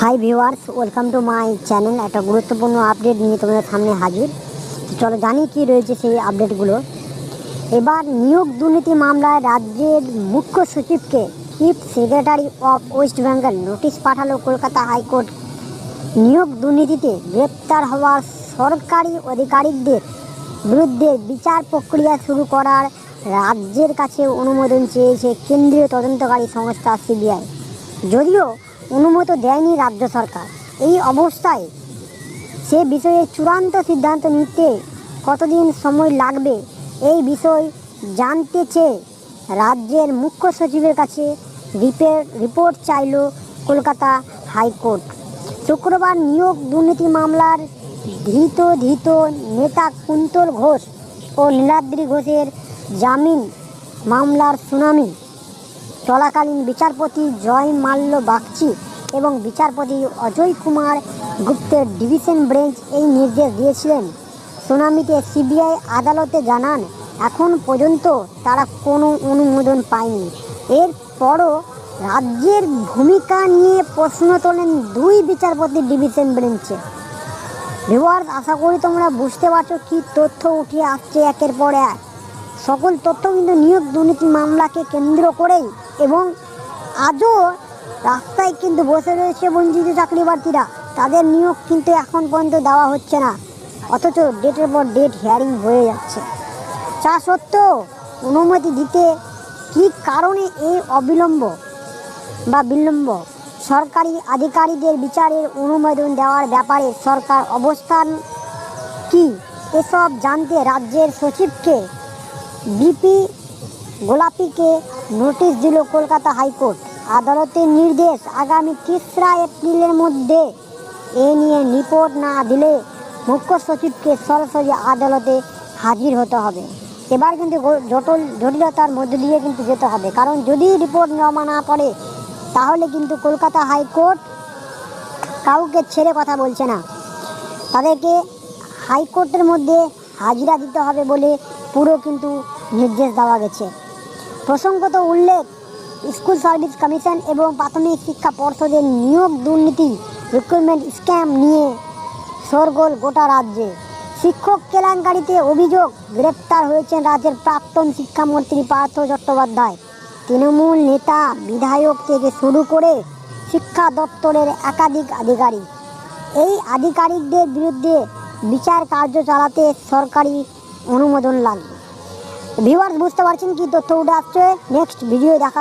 Hi viewers welcome to my channel একটা গুরুত্বপূর্ণ update নিয়ে তোমাদের সামনে হাজির। চলো জানি কি রয়েছে সেই আপডেটগুলো এবার নিয়োগ দুর্নীতি মামলায় রাজ্যের মুখ্য সচিবকে chief secretary of West Bengal notice পাঠালো কলকাতা হাইকোর্ট। নিয়োগ দুর্নীতিতে গ্রেপ্তার হওয়া সরকারি আধিকারিকদের বিরুদ্ধে বিচার প্রক্রিয়া শুরু করার রাজ্যের কাছে অনুমোদন চেয়েছে কেন্দ্রীয় তদন্তকারী সংস্থা সিবিআই যদিও অনুমতি দেয়নি রাজ্য সরকার। এই অবস্থায় সে বিষয়ে চূড়ান্ত সিদ্ধান্ত নিতে কতদিন সময় লাগবে এই বিষয় জানতে চেয়ে রাজ্যের মুখ্য সচিবের কাছে রিপের রিপোর্ট চাইল কলকাতা হাইকোর্ট। শুক্রবার নিয়োগ দুর্নীতি মামলার ধৃত ধৃত নেতা কুন্তল ঘোষ ও নীলাদ্রি ঘোষের জামিন মামলার শুনানি। চলাকালীন বিচারপতি জয় মাল্য বাগচি এবং বিচারপতি অজয় কুমার গুপ্তের ডিভিশন বেঞ্চ এই নির্দেশ দিয়েছিলেন। শুনানিতে সিবিআই আদালতে জানান, এখন পর্যন্ত তারা কোনো অনুমোদন পায়নি। এরপরও রাজ্যের ভূমিকা নিয়ে প্রশ্ন তোলেন দুই বিচারপতি ডিভিশন বেঞ্চে। ভিউয়ার্স, আশা করি তোমরা বুঝতে পারছ কি তথ্য উঠিয়ে আসছে একের পর এক। সকল তথ্য কিন্তু নিয়োগ দুর্নীতি মামলাকে কেন্দ্র করেই এবং আজও রাস্তায় কিন্তু বসে রয়েছে বঞ্চিত চাকরি প্রার্থীরা তাদের নিয়োগ কিন্তু এখন পর্যন্ত দেওয়া হচ্ছে না। অথচ ডেটের পর ডেট হিয়ারিং হয়ে যাচ্ছে। তা সত্ত্বেও অনুমতি দিতে কী কারণে এই অবিলম্ব বা বিলম্ব? সরকারি আধিকারিকদের বিচারের অনুমোদন দেওয়ার ব্যাপারে সরকার অবস্থান কি? এসব জানতে রাজ্যের সচিবকে, বিপি গোলাপিকে নোটিশ দিল কলকাতা হাইকোর্ট। আদালতের নির্দেশ আগামী তিসরা এপ্রিলের মধ্যে। এ নিয়ে রিপোর্ট না দিলে মুখ্য সচিবকে সরাসরি আদালতে হাজির হতে হবে। এবার কিন্তু জটিল জটিলতার মধ্যে দিয়ে কিন্তু যেতে হবে। কারণ যদি রিপোর্ট জমা না পড়ে, তাহলে কিন্তু কলকাতা হাইকোর্ট কাউকে ছেড়ে কথা বলছে না। তাদেরকে হাইকোর্টের মধ্যে হাজিরা দিতে হবে বলে পুরো কিন্তু নির্দেশ দেওয়া গেছে। প্রসঙ্গত উল্লেখ, স্কুল সার্ভিস কমিশন এবং প্রাথমিক শিক্ষা পর্ষদের নিয়োগ দুর্নীতি রিক্রুটমেন্ট স্ক্যাম নিয়ে শোরগোল গোটা রাজ্যে। শিক্ষক কেলেঙ্কারিতে অভিযোগ, গ্রেপ্তার হয়েছেন রাজ্যের প্রাক্তন শিক্ষামন্ত্রী পার্থ চট্টোপাধ্যায়। তৃণমূল নেতা, বিধায়ক থেকে শুরু করে শিক্ষা দপ্তরের একাধিক আধিকারিক। এই আধিকারিকদের বিরুদ্ধে বিচার কার্য চালাতে সরকারি অনুমোদন লাগবে। ভিউয়ার্স বুঝতে পারছেন কি তথ্য উঠে আসছে? নেক্সট ভিডিও দেখা